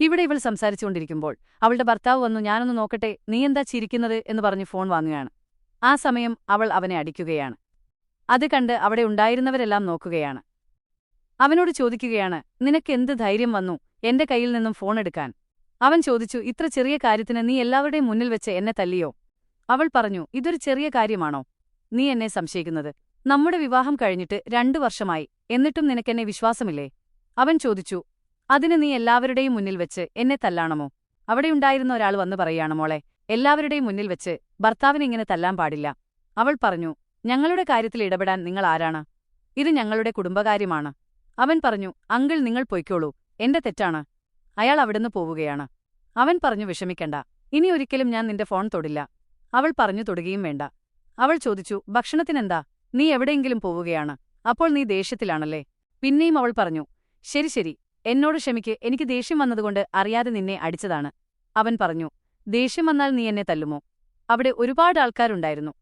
ഇവിടെ ഇവൾ സംസാരിച്ചുകൊണ്ടിരിക്കുമ്പോൾ അവളുടെ ഭർത്താവ് വന്നു ഞാനൊന്ന് നോക്കട്ടെ നീ എന്താ ചിരിക്കുന്നത്? എന്ന് പറഞ്ഞ് ഫോൺ വാങ്ങുകയാണ്. ആ സമയം അവൾ അവനെ അടിക്കുകയാണ്. അത് കണ്ട് അവിടെ ഉണ്ടായിരുന്നവരെല്ലാം നോക്കുകയാണ്. അവനോട് ചോദിക്കുകയാണ് നിനക്കെന്ത് ധൈര്യം വന്നു എന്റെ കയ്യിൽ നിന്നും ഫോൺ എടുക്കാൻ? അവൻ ചോദിച്ചു ഇത്ര ചെറിയ കാര്യത്തിന് നീ എല്ലാവരുടെയും മുന്നിൽ വെച്ച് എന്നെ തല്ലിയോ? അവൾ പറഞ്ഞു ഇതൊരു ചെറിയ കാര്യമാണോ? നീ എന്നെ സംശയിക്കുന്നത്. നമ്മുടെ വിവാഹം കഴിഞ്ഞിട്ട് രണ്ടു വർഷമായി എന്നിട്ടും നിനക്കെന്നെ വിശ്വാസമില്ലേ? അവൻ ചോദിച്ചു അതിന് നീ എല്ലാവരുടെയും മുന്നിൽ വെച്ച് എന്നെ തല്ലാണമോ? അവിടെയുണ്ടായിരുന്ന ഒരാൾ വന്നു പറയാണ് മോളെ എല്ലാവരുടെയും മുന്നിൽ വെച്ച് ഭർത്താവിനിങ്ങനെ തല്ലാൻ പാടില്ല. അവൾ പറഞ്ഞു ഞങ്ങളുടെ കാര്യത്തിൽ ഇടപെടാൻ നിങ്ങൾ ആരാണ്? ഇത് ഞങ്ങളുടെ കുടുംബകാര്യമാണ്. അവൻ പറഞ്ഞു അങ്കിൾ നിങ്ങൾ പൊയ്ക്കോളൂ. എന്റെ തെറ്റാണ്. അയാൾ അവിടുന്ന് പോവുകയാണ്. അവൻ പറഞ്ഞു വിഷമിക്കണ്ട. ഇനി ഒരിക്കലും ഞാൻ നിന്റെ ഫോൺ തൊടില്ല. അവൾ പറഞ്ഞു തൊടുകയും വേണ്ട. അവൾ ചോദിച്ചു ഭക്ഷണത്തിനെന്താ? നീ എവിടെയെങ്കിലും പോവുകയാണ്. അപ്പോൾ നീ ദേഷ്യത്തിലാണല്ലേ? പിന്നെയും അവൾ പറഞ്ഞു ശരി ശരി. എന്നോട് ക്ഷമിക്ക് എനിക്ക് ദേഷ്യം വന്നതുകൊണ്ട് അറിയാതെ നിന്നെ അടിച്ചതാണ്. അവൻ പറഞ്ഞു ദേഷ്യം വന്നാൽ നീ എന്നെ തല്ലുമോ? അവിടെ ഒരുപാട് ആൾക്കാരുണ്ടായിരുന്നു.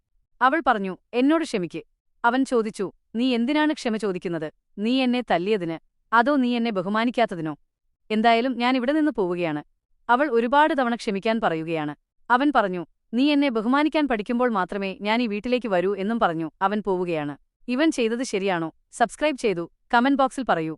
അവൾ പറഞ്ഞു എന്നോട് ക്ഷമിക്ക്. അവൻ ചോദിച്ചു നീ എന്തിനാണ് ക്ഷമ ചോദിക്കുന്നത്? നീ എന്നെ തല്ലിയതിന്? അതോ നീ എന്നെ ബഹുമാനിക്കാത്തതിനോ? എന്തായാലും ഞാൻ ഇവിടെ നിന്ന് പോവുകയാണ്. അവൾ ഒരുപാട് തവണ ക്ഷമിക്കാൻ പറയുകയാണ്. അവൻ പറഞ്ഞു നീ എന്നെ ബഹുമാനിക്കാൻ പഠിക്കുമ്പോൾ മാത്രമേ ഞാൻ ഈ വീട്ടിലേക്ക് വരൂ എന്നും പറഞ്ഞു അവൻ പോവുകയാണ്. ഇവൻ ചെയ്തത് ശരിയാണോ? സബ്സ്ക്രൈബ് ചെയ്തു കമന്റ് ബോക്സിൽ പറയൂ.